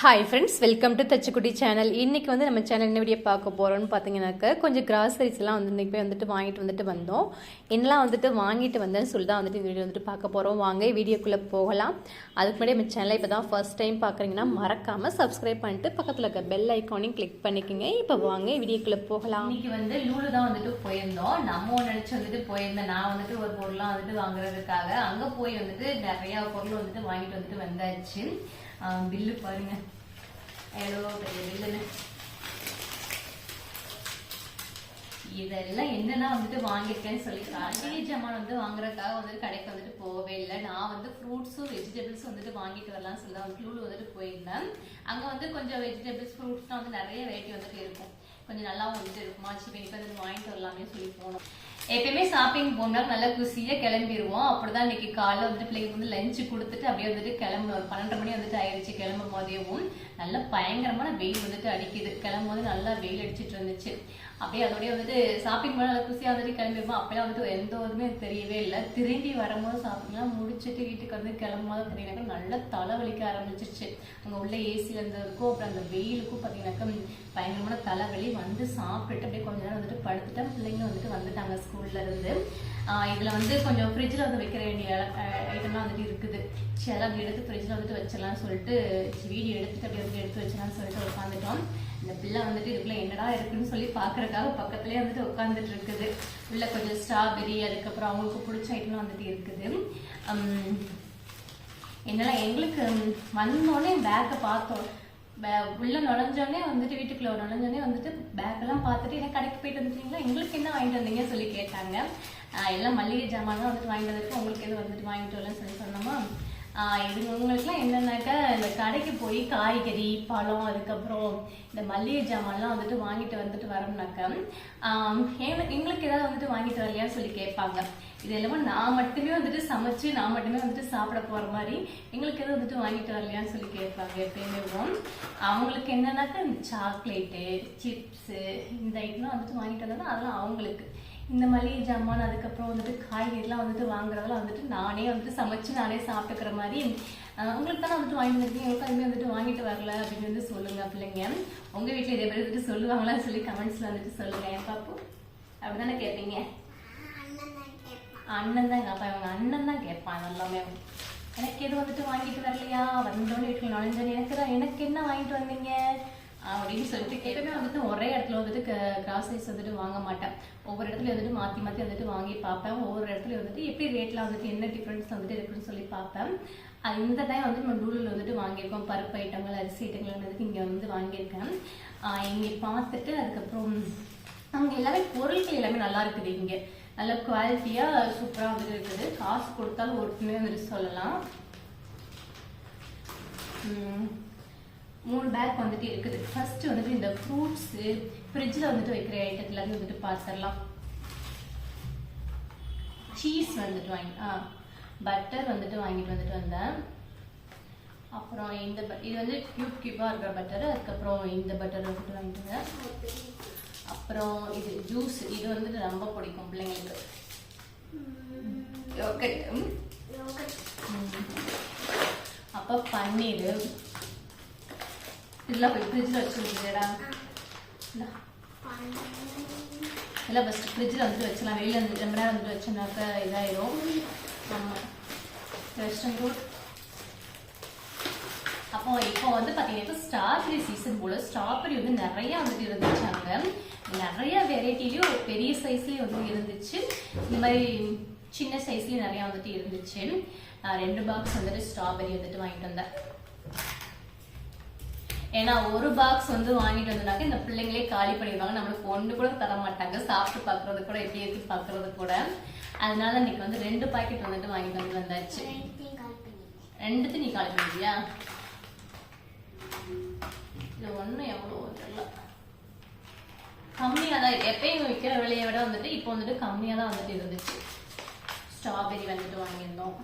Hi friends welcome to Thachukutty channel இன்றைக்கி வந்து நம்ம சேனல் என்ன வீடியோ பார்க்க போகிறோம்னு பார்த்தீங்கன்னாக்க கொஞ்சம் கிராசரிஸ்லாம் வந்து இன்றைக்கி போய் வந்துட்டு வாங்கிட்டு வந்துட்டு வந்தோம். என்னெல்லாம் வந்துட்டு வாங்கிட்டு வந்தேன்னு சொல்லி தான் வந்துட்டு இந்த வீடியோ வந்துட்டு பார்க்க போகிறோம் வாங்க வீடியோக்குள்ளே போகலாம். அதுக்கு முன்னாடி நம்ம சேனலை இப்போ தான் ஃபர்ஸ்ட் டைம் பார்க்குறீங்கன்னா மறக்காமல் சப்ஸ்கிரைப் பண்ணிட்டு பக்கத்தில் இருக்க பெல் ஐக்கானையும் கிளிக் பண்ணிக்கோங்க. இப்போ வாங்க வீடியோக்குள்ளே போகலாம். இன்றைக்கி வந்து லூலு தான் வந்துட்டு போயிருந்தோம். நம்ம நினச்சி வந்துட்டு போயிருந்தேன். நான் வந்துட்டு ஒரு பொருளாக வந்துட்டு வாங்குறதுக்காக அங்கே போய் வந்துட்டு நிறையா பொருள் வந்துட்டு வாங்கிட்டு வந்துட்டு வந்தாச்சு. பில்லு பாருங்க. எவ்வளோ பெரிய பில்லுன்னு. இதெல்லாம் என்னெல்லாம் வந்துட்டு வாங்கியிருக்கேன்னு சொல்லி காய்கறி ஜாமான் வந்து வாங்குறதுக்காக வந்துட்டு கடைக்கு வந்துட்டு போகவே இல்லை. நான் வந்து ஃப்ரூட்ஸும் வெஜிடபிள்ஸும் வந்துட்டு வாங்கிட்டு வரலாம்னு சொல்லி தான் லூலு வந்துட்டு போயிருந்தேன். அங்கே வந்து கொஞ்சம் வெஜிடபிள்ஸ் ஃப்ரூட்ஸ்லாம் வந்து நிறைய வெரைட்டி வந்துட்டு இருக்கும். கொஞ்சம் நல்லா வந்துட்டு இருக்குமா? சரி இப்போ வந்து வாங்கிட்டு வரலாமே சொல்லி போனோம். எப்பயுமே ஷாப்பிங் போனா நல்லா குசியா கிளம்பிடுவோம் அப்படிதான் இன்னைக்கு காலைல வந்துட்டு பிள்ளைங்க வந்து லஞ்சு கொடுத்துட்டு அப்படியே வந்துட்டு கிளம்பணும். ஒரு பன்னெண்டு மணி வந்துட்டு ஆயிடுச்சு. கிளம்பும் போதேவும் நல்லா பயங்கரமான வெயில் வந்துட்டு அடிக்குது. கிளம்பும் போது நல்லா வெயில் அடிச்சிட்டு இருந்துச்சு. அப்படியே அதோடய வந்துட்டு ஷாப்பிங் பண்ண நல்லா வந்துட்டு கிளம்பிடுவோம் அப்போலாம் வந்துட்டு எந்த ஒருமே தெரியவே இல்லை. திரும்பி வரும்போது ஷாப்பிங்லாம் முடிச்சுட்டு வீட்டுக்கு வந்து கிளம்பும் போது பார்த்தீங்கன்னாக்கா நல்லா தலைவலிக்க ஆரம்பிச்சிருச்சு. அங்கே உள்ள ஏசி இருந்ததுக்கும் அப்புறம் அந்த வெயிலுக்கும் பார்த்தீங்கன்னாக்கா பயங்கரமான தலைவலி. வந்து சாப்பிட்டுட்டு அப்படியே கொஞ்ச நேரம் வந்துட்டு படுத்துட்டேன். பிள்ளைங்க வந்துட்டு வந்துட்டாங்க ஸ்கூல்ல இருந்து. இதில் வந்து கொஞ்சம் ஃப்ரிட்ஜில் வந்து வைக்கிற வேண்டிய ஐட்டம்லாம் வந்துட்டு இருக்குது. சரி அப்படி எடுத்து ஃப்ரிட்ஜில் வந்துட்டு வச்சிடலாம்னு சொல்லிட்டு வீடியோ எடுத்துட்டு அப்படி வந்து எடுத்து வச்சிடலாம்னு சொல்லிட்டு உட்காந்துட்டோம் இந்த பிள்ளை வந்துட்டு இதுக்குள்ள என்னடா இருக்குன்னு சொல்லி பார்க்கறதுக்காக பக்கத்துலேயே வந்துட்டு உட்காந்துட்டு இருக்குது. உள்ள கொஞ்சம் ஸ்ட்ராபெரி அதுக்கப்புறம் அவங்களுக்கு பிடிச்ச ஐட்டம்லாம் வந்துட்டு இருக்குது. என்னெல்லாம் எங்களுக்கு வந்தோடனே பேக்கை பார்த்தோம். பே- உள்ள நுழைஞ்சோடனே வந்துட்டு வீட்டுக்குள்ள நுழைஞ்சோடனே வந்துட்டு பேக் எல்லாம் பார்த்துட்டு என்ன கடைக்கு போயிட்டு வந்துட்டீங்களா? எங்களுக்கு என்ன வாங்கிட்டு வந்தீங்க? சொல்லி கேட்டாங்க. எல்லாம் மல்லிகை ஜாமான் தான் வந்துட்டு வாங்கிட்டு வந்திருக்கு உங்களுக்கு எது வந்துட்டு வாங்கிட்டு வரலன்னு சொல்லி சொன்னோமா? இது உங்களுக்குலாம் என்னன்னாக்கா இந்த கடைக்கு போய் காய்கறி பழம் அதுக்கப்புறம் இந்த மல்லிகை ஜாமான்லாம் வந்துட்டு வாங்கிட்டு வந்துட்டு வரோம்னாக்கா எங்களுக்கு ஏதாவது வந்துட்டு வாங்கிட்டு வரலையான்னு சொல்லி கேட்பாங்க. இது எல்லாமே நான் மட்டுமே வந்துட்டு சமைச்சு நான் மட்டுமே வந்துட்டு சாப்பிட போற மாதிரி எங்களுக்கு எதுவும் வந்துட்டு வாங்கிட்டு வரலையான்னு சொல்லி கேட்பாங்க எப்பயுமே. அவங்களுக்கு என்னன்னாக்கா இந்த சாக்லேட்டு சிப்ஸு இந்த ஐட்டம்லாம் வந்துட்டு வாங்கிட்டு வந்தா அதெல்லாம் அவங்களுக்கு. இந்த மளிகை ஜாமான் அதுக்கப்புறம் வந்துட்டு காய்கறிலாம் வந்துட்டு வாங்குறதெல்லாம் வந்துட்டு நானே வந்துட்டு சமைச்சு நானே சாப்பிட்டுக்கிற மாதிரி உங்களுக்கு தானே வந்துட்டு வாங்கிட்டு வந்துருக்கீங்க எனக்கு வந்துட்டு வாங்கிட்டு வரல அப்படின்னு வந்து சொல்லுங்க பிள்ளைங்க. உங்க வீட்டில் இதே மாதிரி வந்துட்டு சொல்லுவாங்களான்னு சொல்லி கமெண்ட்ஸ்ல வந்துட்டு சொல்லுங்க. ஏன் பாப்பு? அப்படிதானே கேட்பீங்க? அண்ணன் தான் கேட்பான் இவங்க அண்ணன் தான் கேட்பான் எல்லாமே எனக்கு எது வந்துட்டு வாங்கிட்டு வரலையா? வந்தோன்னு வீட்டில் நுழைஞ்சோன்னு. எனக்கு தான் எனக்கு என்ன வாங்கிட்டு வந்தீங்க? அப்படின்னு சொல்லிட்டு எப்பவுமே வந்துட்டு ஒரே இடத்துல வந்துட்டு கிராசரிஸ் வந்துட்டு வாங்க மாட்டேன். ஒவ்வொரு இடத்துல வந்துட்டு மாற்றி மாற்றி வந்துட்டு வாங்கி பார்ப்பேன். ஒவ்வொரு இடத்துல வந்துட்டு எப்படி ரேட்டில் வந்துட்டு என்ன டிஃப்ரென்ஸ் வந்துட்டு இருக்குன்னு சொல்லி பார்ப்பேன். அது இந்த டைம் வந்து நம்ம டூலில் வந்துட்டு வாங்கியிருக்கோம். பருப்பு ஐட்டங்கள் அரிசி ஐட்டங்கள் வந்துட்டு இங்கே வந்து வாங்கியிருக்கேன். இங்கே பார்த்துட்டு அதுக்கப்புறம் அங்கே எல்லாமே பொருட்கள் எல்லாமே நல்லா இருக்குது இங்கே. நல்ல குவாலிட்டியாக சூப்பராக வந்துட்டு இருக்குது. காசு கொடுத்தாலும் ஒருத்தமே வந்துட்டு சொல்லலாம். மூணு பேக் வந்துட்டு இருக்குது. ஃபர்ஸ்ட் வந்துட்டு இந்த ஃப்ரூட்ஸு ஃப்ரிட்ஜில் வந்துட்டு வைக்கிற ஐட்டத்துல இருந்து வந்துட்டு பார்த்துடலாம் சீஸ் வந்துட்டு வாங்கி ஆ பட்டர் வந்துட்டு வாங்கிட்டு வந்துட்டு வந்தேன். அப்புறம் இந்த இது வந்து கியூப் கியூபாக இருக்கிற பட்டர் அதுக்கப்புறம் இந்த பட்டர் வந்துட்டு வாங்கிட்டு வந்தேன். அப்புறம் இது ஜூஸ் இது வந்துட்டு ரொம்ப பிடிக்கும் பிள்ளைங்களுக்கு. யோகட் அப்போ பன்னீர். இதெல்லாம் போய் ஃப்ரிட்ஜில் வச்சுருக்கீங்கடா இல்லை ஃபஸ்ட்டு ஃப்ரிட்ஜில் வந்துட்டு வச்சலாம் வெளியில் வந்து ரொம்ப நேரம் வந்துட்டு வச்சோம்னாக்கா இதாயிரும் ஆமாம் வெஸ்டர்ன் ரூட் அப்போ இப்போ வந்து பார்த்தீங்கன்னா ஸ்ட்ராபெரி சீசன் போல் ஸ்ட்ராபெரி வந்து நிறைய வந்துட்டு இருந்துச்சாங்க நிறைய வெரைட்டிலையும் பெரிய சைஸ்லேயும் வந்து இருந்துச்சு இந்த மாதிரி சின்ன சைஸ்லேயும் நிறையா வந்துட்டு இருந்துச்சு ரெண்டு பாக்ஸ் வந்துட்டு ஸ்ட்ராபெரி வந்துட்டு வாங்கிட்டு வந்தேன் ஏன்னா ஒரு பாக்ஸ் வந்து வாங்கிட்டு வந்தனாக்க இந்த பிள்ளைங்களே காலி பண்ணிடுவாங்க. நம்மளுக்கு ஒன்று கூட தர மாட்டாங்க. சாப்பிட்டு பார்க்கறது கூட எப்படி எடுத்து பார்க்கறது கூட. அதனால இன்னைக்கு வந்து ரெண்டு பாக்கெட் வந்துட்டு வாங்கிட்டு வந்து வந்தாச்சு. ரெண்டுத்தையும் நீ காலி பண்ணிட்டியா? இது ஒன்றும் எவ்வளோ தெரியல கம்மியாக தான் எப்பயும் விற்கிற விலையை விட வந்துட்டு இப்போ வந்துட்டு கம்மியாக தான் வந்துட்டு இருந்துச்சு. ஸ்ட்ராபெரி வந்துட்டு வாங்கியிருந்தோம்.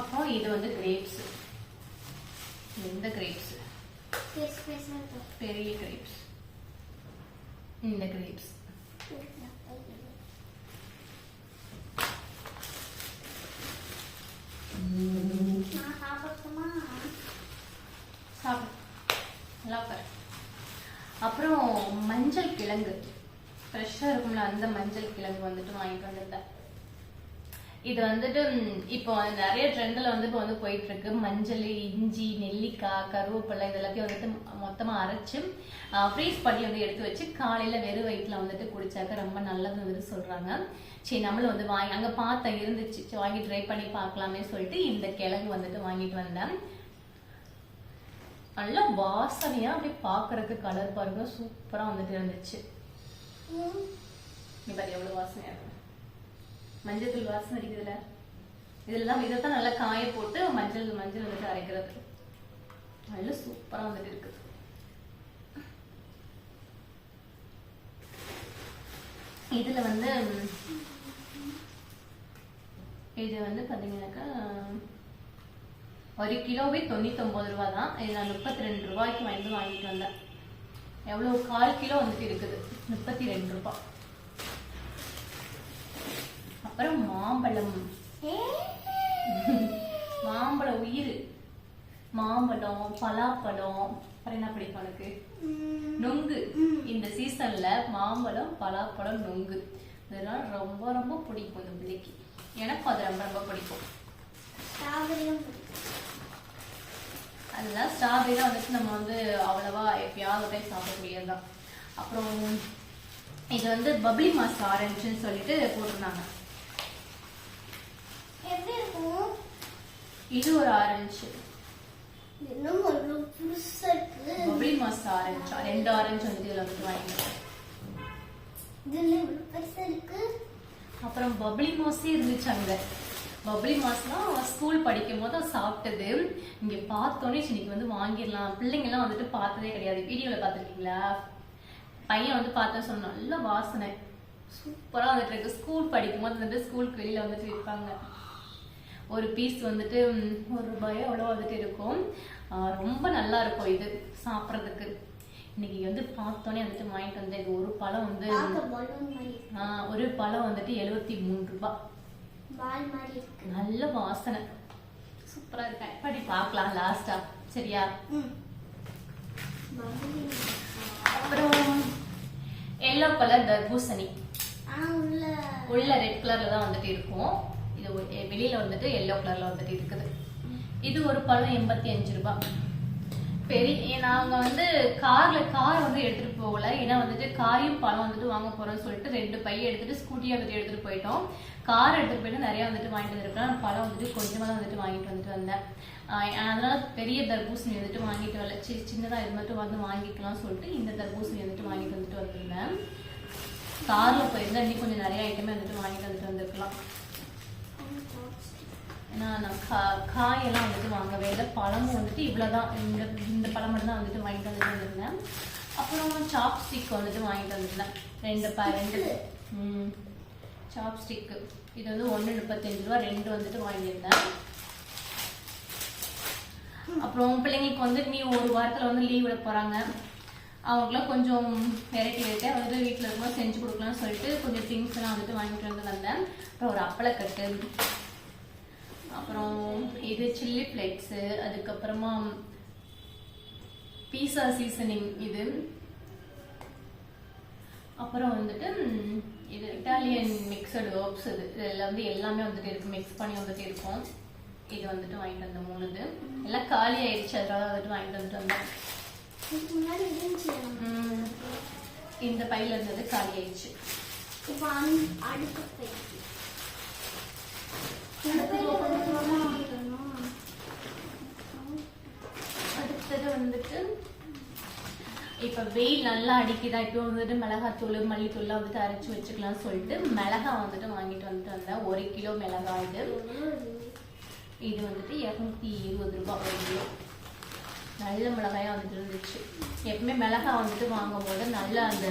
அப்புறம் இது வந்து கிரேப்ஸ் இந்த கிரேப்ஸ் பெரிய கிரேப்ஸ் இந்த கிரேப்ஸ் அப்புறம் மஞ்சள் கிழங்கு. ஃப்ரெஷ்ஷாக இருக்கும்ல அந்த மஞ்சள் கிழங்கு வந்துட்டு வாங்கிட்டு வந்துட்டேன். இது வந்துட்டு இப்போ நிறைய ட்ரெண்டில் வந்து இப்போ வந்து போயிட்டு இருக்கு மஞ்சள் இஞ்சி நெல்லிக்காய் கருவேப்பிலை இது எல்லாத்தையும் வந்துட்டு மொத்தமாக அரைச்சு ஃப்ரீஸ் பண்ணி வந்து எடுத்து வச்சு காலையில் வெறும் வயிற்றுல வந்துட்டு குடிச்சாக்க ரொம்ப நல்லதுன்னு வந்துட்டு சொல்கிறாங்க சரி நம்மளும் வந்து வாங்கி அங்கே பார்த்தேன் இருந்துச்சு. வாங்கி ட்ரை பண்ணி பார்க்கலாமே சொல்லிட்டு இந்த கிழங்கு வந்துட்டு வாங்கிட்டு வந்தேன். நல்ல வாசனையா அப்படியே பார்க்கறதுக்கு கலர் பாருங்க. சூப்பரா வந்துட்டு இருந்துச்சு. நீ பாரு எவ்வளவு வாசனையா இருக்கு. மஞ்சள் தூள் அடிக்குதுல? இதுல இதெல்லாம் இதைத்தான் நல்லா காய போட்டு மஞ்சள் மஞ்சள் வந்துட்டு அரைக்கிறது. நல்ல சூப்பரா வந்துட்டு இருக்குது. இதுல வந்து இது வந்து பாத்தீங்கன்னாக்கா ஒரு கிலோவே தொண்ணூத்தொம்பது ரூபா தான் இது நான் முப்பத்தி ரெண்டு ரூபாய்க்கு வந்து வாங்கிட்டு வந்தேன். எவ்வளோ கால் கிலோ வந்துட்டு இருக்குது. முப்பத்தி ரெண்டு ரூபாய். அப்புறம் மாம்பழம். மாம்பழம் உயிர். மாம்பழம் பலாப்பழம். அப்புறம் என்ன பிடிக்கும் உனக்கு? நொங்கு. இந்த சீசன்ல மாம்பழம் பலாப்பழம் நொங்கு. இதெல்லாம் ரொம்ப ரொம்ப பிடிக்கும் இந்த பிள்ளைக்கு. எனக்கும் அது ரொம்ப ரொம்ப பிடிக்கும். அதெல்லாம் ஸ்ட்ராபெரிலாம் வந்துட்டு நம்ம வந்து அவ்வளவா எப்பயாவது போய் சாப்பிடக்கூடியது தான் அப்புறம் இது வந்து பப்ளி மாஸ் ஆரஞ்சுன்னு சொல்லிட்டு போட்டிருந்தாங்க எப்படி இருக்கும் இது ஒரு ஆரஞ்சு. இன்னும் ஒரு புதுசா. இருக்கு பப்ளி மாஸ் ஆரஞ்சு? ரெண்டு ஆரஞ்சு வந்துட்டு இதில் வந்துட்டு வாங்கிட்டேன் இதுல இவ்வளவு பெருசா இருக்கு. அப்புறம் பப்ளி மாஸே இருந்துச்சு அங்க. பப்ளி மாஸ்லாம் ஸ்கூல் படிக்கும் போது சாப்பிட்டது. இங்க பார்த்தோன்னே இன்னைக்கு வந்து வாங்கிடலாம். பிள்ளைங்கெல்லாம் வந்துட்டு பார்த்ததே கிடையாது. வீடியோல பார்த்துருக்கீங்களா? பையன் வந்து பார்த்தா சொன்ன நல்ல வாசனை. சூப்பரா வந்துட்டு இருக்கு. ஸ்கூல் படிக்கும் போது வந்துட்டு ஸ்கூலுக்கு வெளியில வந்துட்டு விற்பாங்க. ஒரு பீஸ் வந்துட்டு ஒரு ரூபாயோ அவ்வளோ வந்துட்டு இருக்கும். ரொம்ப நல்லா இருக்கும் இது சாப்பிட்றதுக்கு. இன்னைக்கு வந்து பார்த்தோன்னே வந்துட்டு வாங்கிட்டு வந்தேன் இது ஒரு பழம் வந்து ஒரு பழம் வந்துட்டு எழுபத்தி மூணு ரூபாய் நல்ல வாசனை. சூப்பரா இருக்கேன் படி பார்க்கலாம் லாஸ்டா சரியா? அப்புறம் எல்லோ கலர் தர்பூசணி. உள்ள. ரெட் கலர்ல தான் வந்துட்டு இருக்கும். இது வெளியில வந்துட்டு எல்லோ கலர்ல வந்துட்டு இருக்குது. இது ஒரு பழம் எண்பத்தி அஞ்சு ரூபாய். பெரிய நாங்க வந்து கார்ல கார் வந்து எடுத்துட்டு போகல. ஏன்னா வந்துட்டு காயும் பழம் வந்துட்டு வாங்க போறோம்னு சொல்லிட்டு ரெண்டு பைய எடுத்துட்டு ஸ்கூட்டியை வந்துட்டு எடுத்துட்டு போயிட்டோம். கார் எடுத்துட்டு போயிட்டு நிறைய வந்துட்டு வாங்கிட்டு வந்துருக்கோம் பழம் வந்துட்டு கொஞ்சமா தான் வந்துட்டு வாங்கிட்டு வந்துட்டு வந்தேன். அதனால பெரிய தர்பூசணி வந்துட்டு வாங்கிட்டு வரல. சி சின்னதா இது மட்டும் வந்து வாங்கிக்கலாம்னு சொல்லிட்டு இந்த தர்பூசணி வந்துட்டு வாங்கிட்டு வந்துட்டு வந்திருந்தேன். கார்ல போயிருந்தா இன்னும் கொஞ்சம் நிறைய ஐட்டமே வந்துட்டு வாங்கிட்டு வந்துட்டு வந்திருக்கலாம். ஏன்னா நான் கா காயெல்லாம் வந்துட்டு வாங்கவே இல்லை. பழமும் வந்துட்டு இவ்வளோதான் இந்த இந்த பழம் மட்டும் தான் வந்துட்டு வாங்கிட்டு வந்துட்டு வந்திருந்தேன் அப்புறம் சாப்ஸ்டிக் வந்துட்டு வாங்கிட்டு வந்திருந்தேன். ரெண்டு ப ரெண்டு ம் சாப்ஸ்டிக்கு இது வந்து ஒன்று முப்பத்தஞ்சு ரூபா ரெண்டு வந்துட்டு வாங்கியிருந்தேன். அப்புறம் பிள்ளைங்களுக்கு வந்து நீ ஒரு வாரத்தில் வந்து லீவ் விட போகிறாங்க அவங்களுக்குலாம் கொஞ்சம் வெரைட்டி வெரைட்டியாக வந்துட்டு வீட்டில் இருக்கும்போது செஞ்சு கொடுக்கலாம்னு சொல்லிட்டு கொஞ்சம் திங்ஸ் எல்லாம் வந்துட்டு வாங்கிட்டு வந்து வந்தேன் அப்புறம் ஒரு அப்பளக்கட்டு அப்புறம் இது சில்லி ஃப்ளேக்ஸு அதுக்கப்புறமா பீஸா சீசனிங் இது. அப்புறம் வந்துட்டு இது இட்டாலியன் மிக்சடு ஹர்ப்ஸ் இது. இதில் வந்து எல்லாமே வந்துட்டு இருக்கு. மிக்ஸ் பண்ணி வந்துட்டு இருக்கும். இது வந்துட்டு வாங்கிட்டு வந்த மூணு இது எல்லாம் காலி ஆயிடுச்சு. அதனால வந்துட்டு வாங்கிட்டு வந்துட்டு வந்தேன். இந்த பையில இருந்தது காலி ஆயிடுச்சு. இப்போ அடுத்த இந்த பையில கொஞ்சமா வாங்கிக்கணும் அடுத்தது வந்துட்டு இப்ப வெயில் நல்லா அடிக்குதா? இப்போ வந்துட்டு மிளகாத்தூள் மல்லித்தூள்லாம் வந்துட்டு அரைச்சு வச்சுக்கலாம்னு சொல்லிட்டு மிளகா வந்துட்டு வாங்கிட்டு வந்துட்டு வந்தேன். ஒரு கிலோ மிளகாய் இது. இது வந்துட்டு இரநூத்தி இருபது ரூபாய் ஒரு கிலோ. நல்ல மிளகாயா வந்துட்டு இருந்துச்சு. எப்பவுமே மிளகாய் வந்துட்டு வாங்கும்போது நல்ல அந்த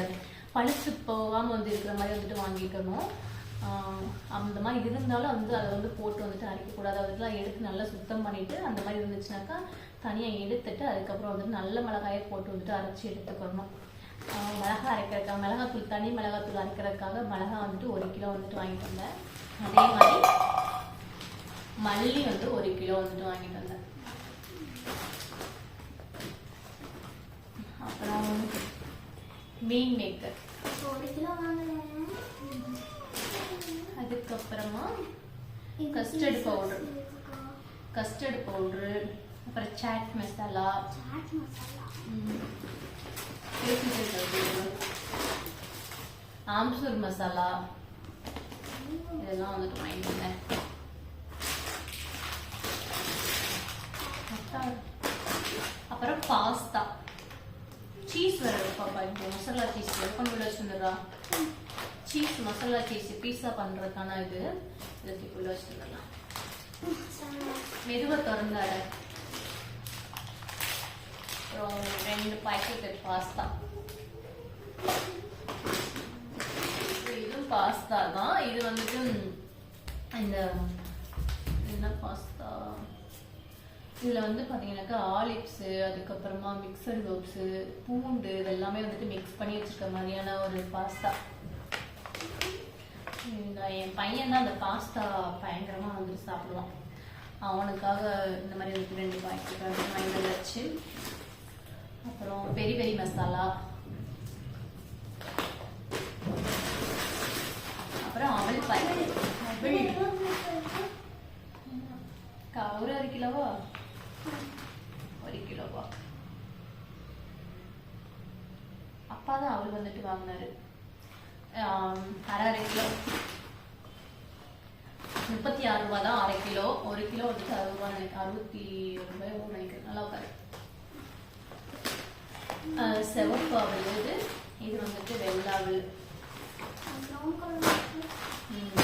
பழுத்து போகாம வந்து இருக்கிற மாதிரி வந்துட்டு வாங்கிக்கணும் அந்த மாதிரி இருந்தாலும் வந்து அதை வந்து போட்டு வந்துட்டு அரைக்கக்கூடாது. அதெல்லாம் எடுத்து நல்லா சுத்தம் பண்ணிட்டு அந்த மாதிரி இருந்துச்சுனாக்கா தனியாக எடுத்துட்டு அதுக்கப்புறம் வந்துட்டு நல்ல மிளகாயை போட்டு வந்துட்டு அரைச்சி எடுத்துக்கணும். மிளகா மிளகாய் அரைக்கிறதுக்காக மிளகாத்தூள் தனி மிளகாத்தூள் அரைக்கிறதுக்காக மிளகாய் வந்துட்டு ஒரு கிலோ வந்துட்டு வாங்கிட்டு வந்தேன். அதே மாதிரி மல்லி வந்து ஒரு கிலோ வந்துட்டு வாங்கிட்டு வந்தேன். அப்புறம் மீன் மேக்கர். ஒரு கிலோ வாங்கினேன் அதுக்கப்புறமா powder. இருக்கா? கஸ்டர்ட் பவுட்ரு அப்புறம் சாட் மசாலா சாட் மசாலா. ஆம்சூர் மசாலா இதெல்லாம் வந்துட்டு வந்தேன். அப்புறம் பாஸ்தா சீஸ் வேற பாப்பா இப்போ மசாலா சீஸ் கொண்டு உள்ள வச்சுருந்துடா சீஸ் மசாலா சீஸ் பீஸா பண்றதுக்கான இது. இதுக்கு உள்ள வச்சுருந்துடலாம் மெதுவா திறந்தாரு அப்புறம் ரெண்டு பாக்கெட் பாஸ்தா இதுவும் பாஸ்தா தான். இது வந்துட்டு இந்த என்ன பாஸ்தா இதுல வந்து பாத்தீங்கன்னாக்கா ஆலிப்ஸ் அதுக்கப்புறமா மிக்சர் ரோப்ஸ் பூண்டு இதெல்லாமே வந்துட்டு மிக்ஸ் பண்ணி வச்சிருக்க மாதிரியான ஒரு பாஸ்தா என் பையன் தான் அந்த பாஸ்தா பயங்கரமா வந்துட்டு சாப்பிடுவான். அவனுக்காக இந்த மாதிரி வந்து ரெண்டு பாக்கெட் வந்து வாங்கி வச்சு அப்புறம் பெரி பெரி மசாலா. அப்புறம் அவல் பாய் அவல் கா- ஒரு அரை கிலோவா? ஒரு கிலோவா. அப்பா தான் அவள் வந்துட்டு வாங்கினாரு. அரை அரை கிலோ. முப்பத்தி ஆறு ரூபா தான் அரை கிலோ. ஒரு கிலோ வந்துட்டு அறுபது ரூபா நினைக்கிறேன் அறுபத்தி ரூபாய் நினைக்கிறேன். நல்லா உட்காரு. சிவப்பு அவல் இது இது வந்துட்டு வெள்ளை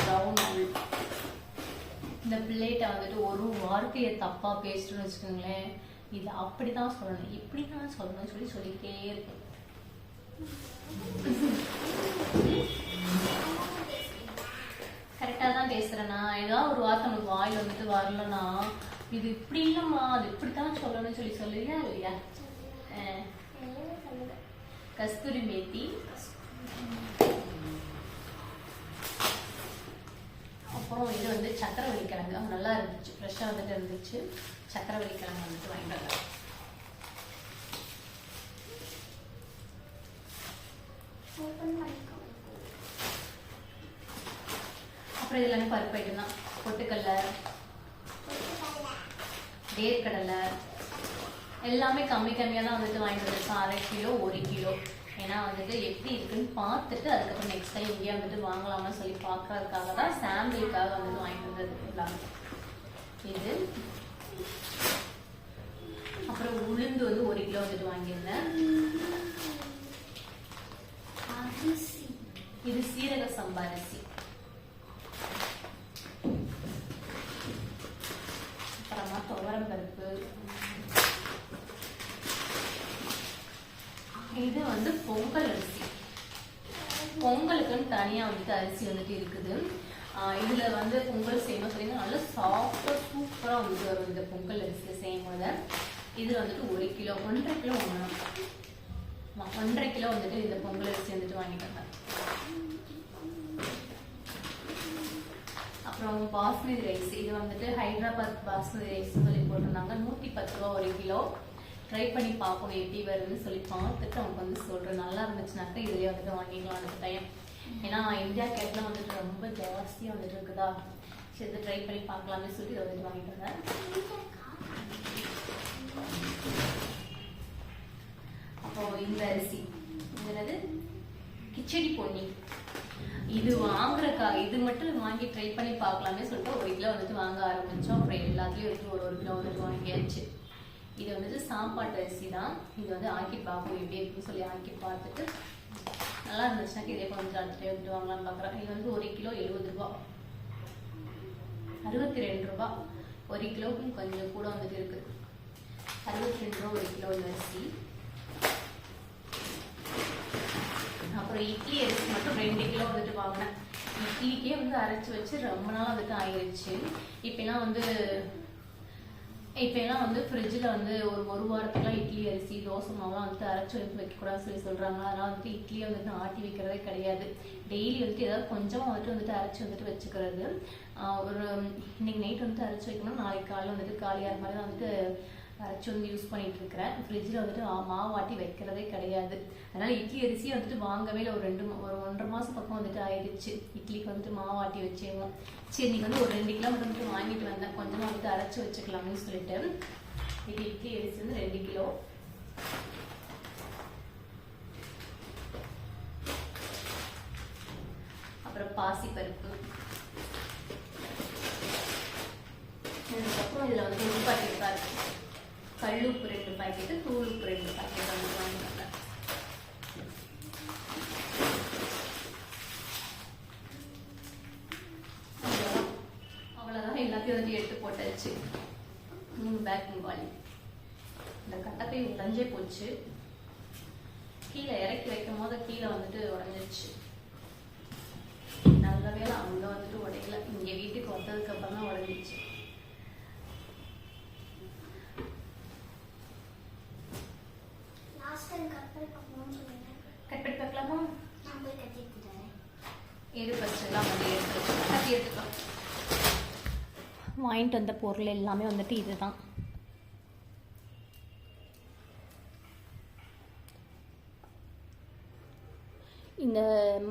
ப்ரௌன் இந்த பிள்ளைகிட்ட வந்துட்டு ஒரு வார்த்தையை தப்பா பேசிட்டுன்னு வச்சுக்கோங்களேன். இது அப்படிதான் சொல்லணும். இப்படி தான் சொல்லணும்னு சொல்லி சொல்லிக்கிட்டே இருக்கும் கரெக்டாக தான் பேசுகிறேண்ணா ஏதாவது ஒரு வார்த்தை நமக்கு வாயில் வந்துட்டு வரலன்னா இது இப்படி இல்லைம்மா அது இப்படித்தான் சொல்லணும்னு சொல்லி சொல்லுறியா இல்லையா? கஸ்தூரி மேத்தி. அப்புறம் இது வந்து சக்கரவள்ளி கிழங்கு நல்லா இருந்துச்சு. ஃப்ரெஷ்ஷாக வந்துட்டு இருந்துச்சு. சக்கரவள்ளி கிழங்கு வந்துட்டு வாங்கிட்டு வந்தேன். அப்புறம் இது எல்லாமே பருப்பு ஐட்டம் தான். பொட்டுக்கடலை வேர்க்கடலை எல்லாமே கம்மி கம்மியாக தான் வந்துட்டு வாங்கிட்டு வந்திருக்கோம். அரை கிலோ ஒரு கிலோ. ஏன்னா வந்துட்டு எப்படி இருக்குன்னு பார்த்துட்டு அதுக்கப்புறம் நெக்ஸ்ட் டைம் இங்கேயே வந்துட்டு வாங்கலாம்னு சொல்லி பார்க்கறதுக்காக தான் சாம்பிளுக்காக வந்துட்டு வாங்கிட்டு வந்தது எல்லாமே. இது. அப்புறம் உளுந்து வந்து ஒரு கிலோ வந்துட்டு வாங்கியிருந்தேன். இது சீரக சம்பா அரிசி. அப்புறமா துவரம் பருப்பு. இது வந்து பொங்கல் அரிசி. பொங்கலுக்குன்னு தனியா வந்துட்டு அரிசி வந்துட்டு இருக்குது. இதில் இதுல வந்து பொங்கல் செய்யணும் சொல்லி நல்லா சாஃப்டா சூப்பரா வந்துட்டு வரும் இந்த பொங்கல் அரிசியை செய்யும் போது இது வந்துட்டு ஒரு கிலோ ஒன்றரை கிலோ ஒன்று ஒன்றரை கிலோ வந்துட்டு இந்த பொங்கல் அரிசி வந்துட்டு வாங்கிட்டு வந்தேன் அப்புறம் பாஸ்மதி ரைஸ் இது வந்துட்டு ஹைதராபாத் பாஸ்மதி ரைஸ் சொல்லி போட்டிருந்தாங்க. நூற்றி பத்து ரூபா ஒரு கிலோ. ட்ரை பண்ணி பார்ப்போம் எப்படி வருதுன்னு சொல்லி பார்த்துட்டு அவங்க வந்து சொல்கிறேன் நல்லா இருந்துச்சுனாக்கா இதுலேயே வந்துட்டு வாங்கிக்கலாம் அந்த டைம் ஏன்னா இந்தியா கேட்லாம் வந்துட்டு ரொம்ப ஜாஸ்தியாக வந்துட்டு இருக்குதா? சரி இதை ட்ரை பண்ணி பார்க்கலாமே சொல்லி இதை வந்துட்டு வாங்கிட்டு வந்தேன். அரிசி. என்னது? கிச்சடி பொன்னி. இது வாங்குறக்கா இது மட்டும் வாங்கி ட்ரை பண்ணி பார்க்கலாமே சொல்லிட்டு ஒரு கிலோ வந்துட்டு வாங்க ஆரம்பிச்சோம். அப்புறம் எல்லாத்துலயும் வந்துட்டு ஒரு ஒரு கிலோ வந்துட்டு வாங்கியாச்சு. இது வந்துட்டு சாப்பாட்டு அரிசி தான். இது வந்து ஆக்கி பார்ப்போம் எப்படி இருக்குன்னு சொல்லி ஆக்கி பார்த்துட்டு நல்லா இருந்துச்சுன்னா இதே கொஞ்சம் அடுத்த டைம் வந்துட்டு வாங்கலாம்னு பார்க்குறேன் இது வந்து ஒரு கிலோ எழுபது ரூபா. அறுபத்தி ரெண்டு ரூபா. ஒரு கிலோவுக்கும் கொஞ்சம் கூட வந்துட்டு இருக்கு. அறுபத்தி ரெண்டு ரூபா ஒரு கிலோ இந்த அரிசி. அப்புறம் இட்லி அரிசி மட்டும் ரெண்டு கிலோ வந்துட்டு வாங்கினேன். இட்லிக்கே வந்து அரைச்சி வச்சு ரொம்ப நாள் வந்துட்டு ஆயிடுச்சு இப்பெல்லாம் வந்து இப்பெல்லாம் வந்து ஃப்ரிட்ஜில் வந்து ஒரு ஒரு வாரத்துக்குலாம் இட்லி அரிசி தோசை மாவுலாம் வந்துட்டு அரைச்சி வந்து வைக்கக்கூடாதுன்னு சொல்லி சொல்கிறாங்க அதனால் வந்துட்டு இட்லியை வந்துட்டு ஆட்டி வைக்கிறதே கிடையாது. டெய்லி வந்துட்டு ஏதாவது கொஞ்சமாக வந்துட்டு வந்துட்டு அரைச்சி வந்துட்டு வச்சுக்கிறது. ஒரு இன்னைக்கு நைட் வந்துட்டு அரைச்சி வைக்கணும் நாளைக்கு காலையில் வந்துட்டு காலியாகிற மாதிரி தான் வந்துட்டு அரைச்சி வந்து யூஸ் பண்ணிட்டு இருக்கிறேன். ஃப்ரிட்ஜில் வந்துட்டு மாவாட்டி மாவு ஆட்டி வைக்கிறதே கிடையாது. அதனால இட்லி அரிசியை வந்துட்டு வாங்கவே இல்லை. ஒரு ரெண்டு ஒரு ஒன்றரை மாசம் பக்கம் வந்துட்டு ஆயிடுச்சு. இட்லிக்கு வந்துட்டு மாவு ஆட்டி வச்சேங்க. சரி நீங்கள் வந்து ஒரு ரெண்டு கிலோ மட்டும் வந்துட்டு வாங்கிட்டு வந்தேன். கொஞ்சமாக வந்துட்டு அரைச்சி வச்சுக்கலாம்னு சொல்லிட்டு. இது இட்லி அரிசி வந்து ரெண்டு கிலோ. அப்புறம் பாசிப்பருப்பு பருப்பு அதுக்கப்புறம் இதில் வந்து உப்பு பாக்கெட் தான் இருக்கு கல் உப்பு ரெண்டு பாக்கெட்டு தூள் உப்பு ரெண்டு பாக்கெட் வந்து வாங்கினாங்க அவ்வளோதான் அவ்வளோதான் எல்லாத்தையும் வந்து எடுத்து போட்டாச்சு மூணு பேக்கிங் வாலி இந்த கட்டப்பை உடஞ்சே போச்சு கீழே இறக்கி வைக்கும் போது கீழே வந்துட்டு உடஞ்சிருச்சு. நல்ல வேளை அங்க வந்துட்டு உடையல இங்க வீட்டுக்கு வந்ததுக்கு அப்புறம் தான் உடஞ்சிச்சு. லாஸ்ட் டைம் கட் பண்ணி பார்க்கணும்னு சொல்லிட்டேன் கட் பண்ணி பார்க்கலாமா? எது பச்செல்லாம் வந்து எடுத்துக்கலாம் வாங்கிட்டு வந்த பொருள் எல்லாமே வந்துட்டு இதுதான்.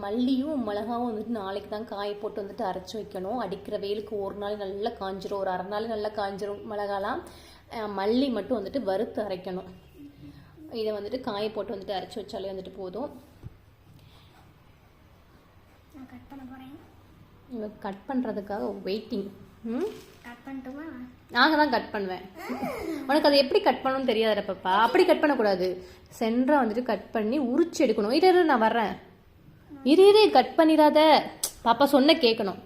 மல்லியும் மிளகாவும் வந்துட்டு நாளைக்கு தான் காய போட்டு வந்துட்டு அரைச்சி வைக்கணும். அடிக்கிற வெயிலுக்கு ஒரு நாள் நல்லா காஞ்சிரும். ஒரு அரை நாள் நல்லா காஞ்சிரும் மிளகாலாம். மல்லி மட்டும் வந்துட்டு வறுத்து அரைக்கணும். இதை வந்துட்டு காய போட்டு வந்துட்டு அரைச்சி வச்சாலே வந்துட்டு போதும். நான் கட் பண்ணுறதுக்காக வெயிட்டிங் ம்? நாங்கள் தான் கட் பண்ணுவேன். உனக்கு அதை எப்படி கட் பண்ணணும்னு தெரியாதுடா பாப்பா. அப்படி கட் பண்ணக்கூடாது. சென்டரா வந்துட்டு கட் பண்ணி உரிச்சு எடுக்கணும். இரு, நான் வர்றேன். இரு இரு கட் பண்ணிடாத. பாப்பா சொன்ன கேட்கணும்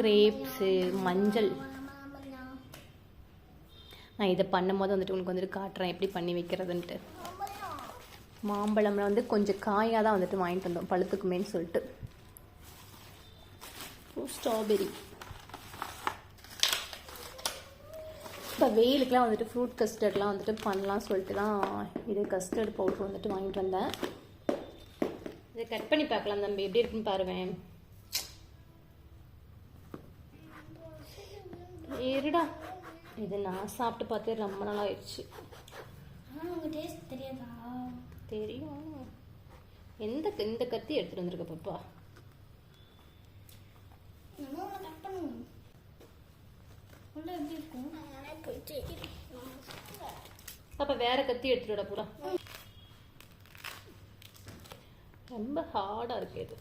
கிரேப்ஸு மஞ்சள். நான் இதை பண்ணும்போது வந்துட்டு உனக்கு வந்துட்டு காட்டுறேன். எப்படி பண்ணி வைக்கிறதுன்ட்டு. மாம்பழம்ல வந்து கொஞ்சம் காயாக தான் வந்துட்டு வாங்கிட்டு வந்தோம். பழுத்துக்குமேன்னு சொல்லிட்டு. ஸ்ட்ராபெரி இப்போ வெயிலுக்குலாம் வந்துட்டு ஃப்ரூட் கஸ்டர்ட்லாம் வந்துட்டு பண்ணலாம் சொல்லிட்டு தான் இது கஸ்டர்ட் பவுடர் வந்துட்டு வாங்கிட்டு வந்தேன். இதை கட் பண்ணி பார்க்கலாம் தம்பி. எப்படி இருக்குன்னு பாருவேன் இருடா. இது நான் சாப்பிட்டு பார்த்தே ரொம்ப நாள் ஆயிடுச்சு தெரியும். எந்த இந்த கத்தி எடுத்துட்டு வந்திருக்க பாப்பா? பாப்பா வேற கத்தி எடுத்துட்டு விட ரொம்ப ஹார்டா இருக்கு இது.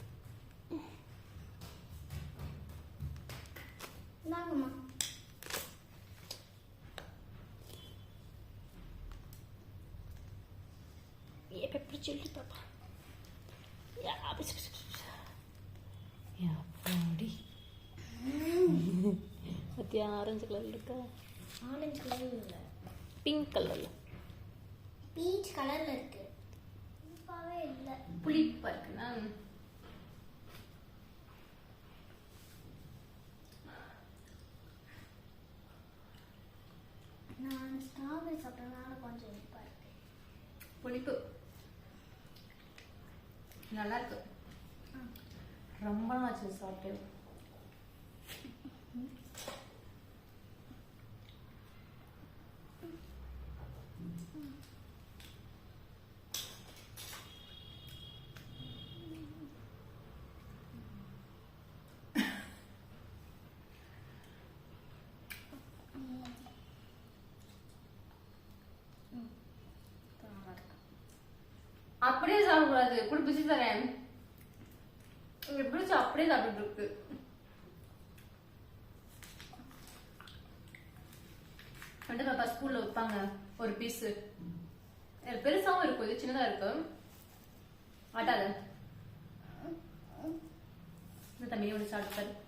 இந்தாங்கம்மா. ஏ பெப்பர் சில்லி பாப்பா. எப்பாடி பத்தியா ஆரஞ்சு கலர்ல இருக்கா? ஆரஞ்சு கலரில் இல்லை. பிங்க் கலர்ல பீச் கலரில் இருக்கு. புளிப்பா இருக்குண்ணா நான் ஸ்ட்ராபெரி சாப்பிட்டதுனால கொஞ்சம் இனிப்பா இருக்கு. புளிப்பு. நல்லா இருக்கு ரொம்ப நாச்சு சாப்பிட்டு அப்படியே சாப்பிடக்கூடாது. இப்படி பிடிச்சி தரேன். இப்படி பிடிச்சி அப்படியே சாப்பிட்டு இருக்கு. வந்து பாப்பா ஸ்கூல்ல வைப்பாங்க. ஒரு பீஸ் பெருசாவும் இருக்கும். இது சின்னதா இருக்கு ஆட்டாத. தம்பி ஒன்று சாப்பிட்டு